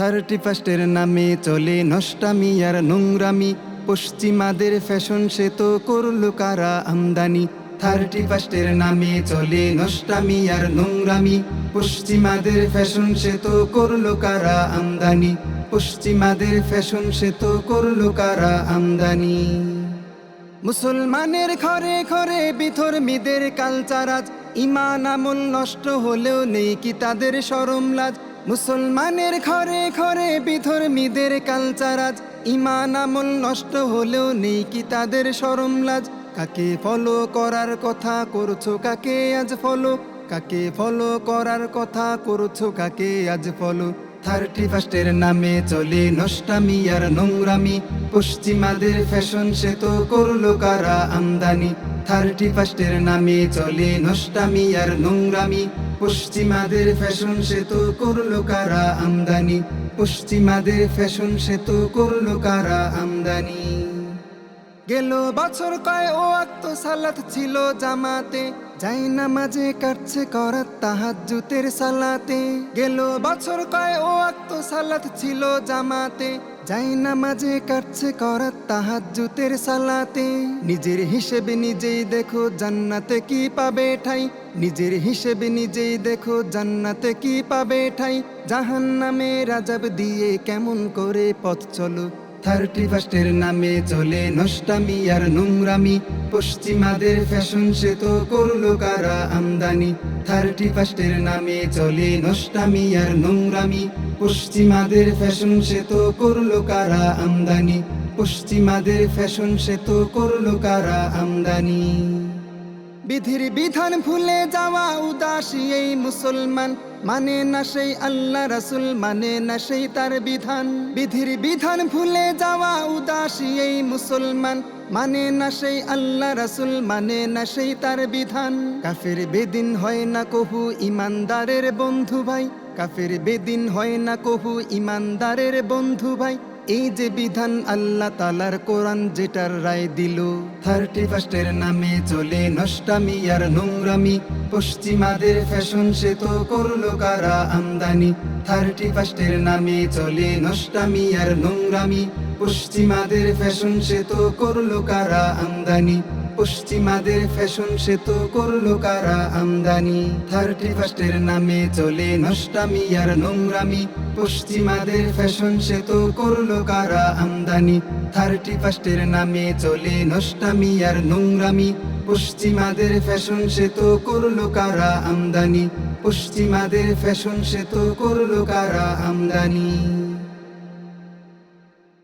Thirty ফার্স্টের নামে চলে নষ্টামি আর নোংরামি। পশ্চিমাদের ফ্যাশন সে তো করল কারা আমদানি। থার্টি ফার্স্টের নামে চলে নষ্টামি আর নোংরামি। পশ্চিমাদের ফ্যাশন সে তো করল কারা আমদানি। পশ্চিমাদের ফ্যাশন সে তো করল কারা আমদানি। মুসলমানের ঘরে ঘরে বিধর্মীদের কালচার আজ ইমান আমল নষ্ট হলেও নেই কি তাদের সরম লাজ মুসলমানের ঘরে ঘরে বিধর্মীদের কালচার আজ। ইমান আমল নষ্ট হলেও নেই কি তাদের সরম লাজ? কাকে ফলো করার কথা করছ? কাকে আজ ফলো কাকে ফলো করার কথা করছ? কাকে আজ ফলো থার্টি ফার্স্টের নামে চলে নষ্টামি আর নোংরামি। পশ্চিমাদের ফ্যাশন সে তো করল কারা আমদানি। থার্টি ফার্স্টের নামে চলে নষ্টামি আর নোংরামি। পশ্চিমাদের ফ্যাশন সে তো করল কারা আমদানি। পশ্চিমাদের ফ্যাশন সে তো করল কারা আমদানি। গেল বছর কয় ও আত্ম সালাত ছিল জামাতে। যাই না মাঝে কাটছে করাত তাহাজ্জুতের সালাতে। গেল বছর কয় ও আত্ম সালাত ছিল জামাতে। যাই না মাঝে কাটছে করাত তাহাজ্জুতের সালাতে। নিজের হিসেবে নিজেই দেখো জান্নাতে কি পাবে ঠাই। নিজের হিসেবে নিজেই দেখো জান্নাতে কি পাবে ঠাই। জাহান নামে রাজাব দিয়ে কেমন করে পথ চলো থার্টি ফার্স্টের নামে চলে নষ্টামি আর নোংরামি। পশ্চিমাদের ফ্যাশন সে তো করল কারা আমদানি। থার্টি ফার্স্টের নামে চলে নষ্টামি আর নোংরামি। পশ্চিমাদের ফ্যাশন সে তো করল কারা আমদানি। পশ্চিমাদের ফ্যাশন সে তো করল কারা আমদানি। বিধির বিধান ভুলে যাওয়া উদাসী এই মুসলমান। মানে না সেই আল্লাহ রাসুল মানে না সেই তার বিধান। বিধির বিধান ভুলে যাওয়া উদাসী এই মুসলমান। মানে না সেই আল্লাহ রাসুল মানে না সেই তার বিধান। কাফের বেদিন হয় না কহু ইমানদারের বন্ধু ভাই। কাফের বেদিন হয় না কহু ইমানদারের বন্ধু ভাই। এই যে বিধান আল্লাহ তালার কোরআন যেটার রায় দিল, থার্টি ফার্স্টের নামে চলে নষ্টামি আর নোংরামি। পশ্চিমাদের ফ্যাশন সে তো করল কারা আমদানি। থার্টি ফার্স্টের নামে চলে নষ্টামি আর নোংরামি। পশ্চিমাদের ফ্যাশন সে তো করল কারা আমদানি। পশ্চিমাদের ফ্যাশন সে তো করল কারা আমদানি। থার্টি ফার্স্টের নামে চলে নষ্টামি আর নোংরামি। পশ্চিমাদের ফ্যাশন সে তো করল কারা আমদানি। থার্টি ফার্স্টের নামে চলে নষ্টামি আর নোংরামি। পশ্চিমাদের ফ্যাশন সে তো করল কারা আমদানি। পশ্চিমাদের ফ্যাশন সে তো করল কারা আমদানি।